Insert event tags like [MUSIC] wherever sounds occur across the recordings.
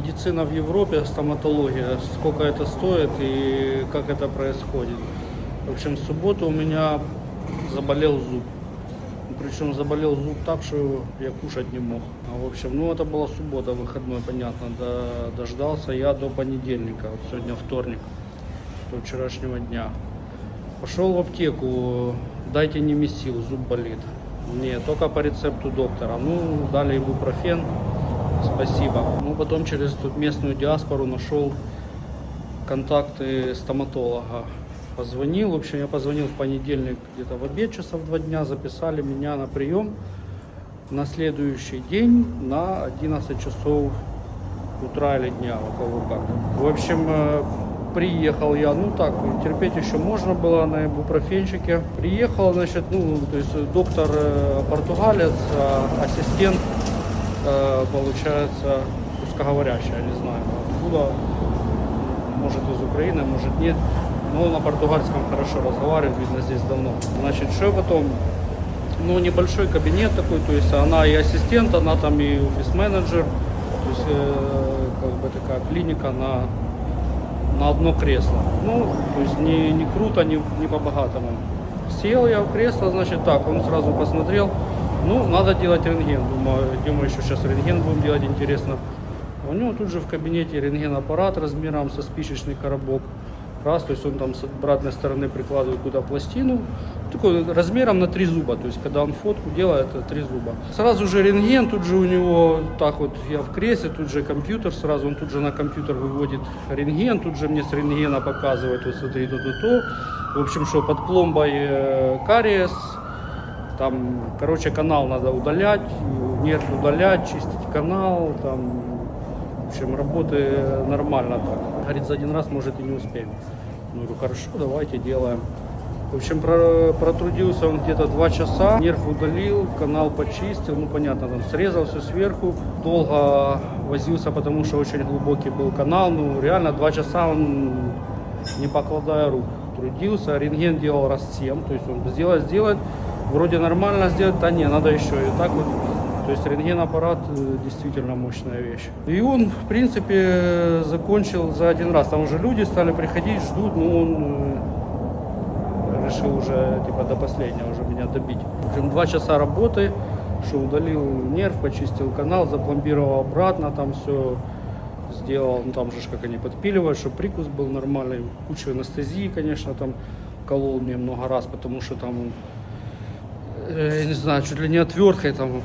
медицина в Европе, стоматология, сколько это стоит и как это происходит. В общем, в субботу у меня заболел зуб. Причем заболел зуб так, что я кушать не мог. А, В общем, ну это была суббота, выходной, понятно. До- дождался я до понедельника, вот сегодня вторник, до вчерашнего дня. Пошел в аптеку, дайте немесил, зуб болит. Не, только по рецепту доктора. Ну, дали ибупрофен, спасибо. Ну, потом через тут местную диаспору нашел контакты стоматолога. Позвонил, в общем, я позвонил в понедельник где-то в обед часов два дня, записали меня на прием на следующий день на 11 часов утра или дня, у кого как. В общем, э, приехал я, ну так, терпеть еще можно было на ибупрофенчике. Приехал, значит, ну, то есть доктор э, португалец, а ассистент, э, получается, русскоговорящий, я не знаю, откуда, может из Украины, может нет. Но на португальском хорошо разговаривает, видно, здесь давно. Значит, что потом? Ну, небольшой кабинет такой, то есть она и ассистент, она там и офис-менеджер, то есть э, как бы такая клиника на, на одно кресло. Ну, то есть не, не круто, не, не по-богатому. Сел я в кресло, значит так, он сразу посмотрел, ну, надо делать рентген. Думаю, думаю, еще сейчас рентген будем делать, интересно. У него тут же в кабинете рентген-аппарат размером со спичечный коробок. Раз, то есть он там с обратной стороны прикладывает куда пластину, такой размером на три зуба, то есть когда он фотку делает, это три зуба. Сразу же рентген, тут же у него, так вот я в кресле, тут же компьютер сразу, он тут же на компьютер выводит рентген, тут же мне с рентгена показывает, вот смотри, то, то, то. В общем, что под пломбой э, кариес, там, короче, канал надо удалять, нерв удалять, чистить канал, там, в общем, работы нормально так. Говорит, за один раз, может, и не успеем. Ну, говорю, хорошо, давайте делаем. В общем, про- протрудился он где-то два часа, нерв удалил, канал почистил, ну, понятно, там срезал все сверху. Долго возился, потому что очень глубокий был канал, ну, реально два часа он, не покладая рук, трудился. Рентген делал раз 7, то есть он сделать, сделать, вроде нормально сделать, да не, надо еще. И так вот то есть рентген-аппарат э, действительно мощная вещь. И он, в принципе, закончил за один раз. Там уже люди стали приходить, ждут, но он э, решил уже типа до последнего уже меня добить. В общем, два часа работы, что удалил нерв, почистил канал, запломбировал обратно, там все сделал, ну там же как они подпиливают, чтобы прикус был нормальный, куча анестезии, конечно, там колол мне много раз, потому что там я не знаю, чуть ли не отверткой там,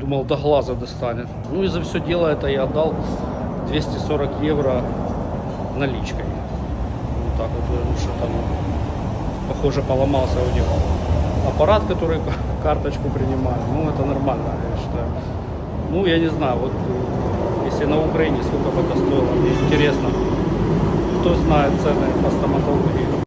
думал, до глаза достанет. Ну и за все дело это я отдал 240 евро наличкой. Вот так вот, потому что там, похоже, поломался у них аппарат, который [LAUGHS] карточку принимает. Ну, это нормально, я считаю. Ну, я не знаю, вот э, если на Украине сколько бы это стоило, мне интересно, кто знает цены по стоматологии.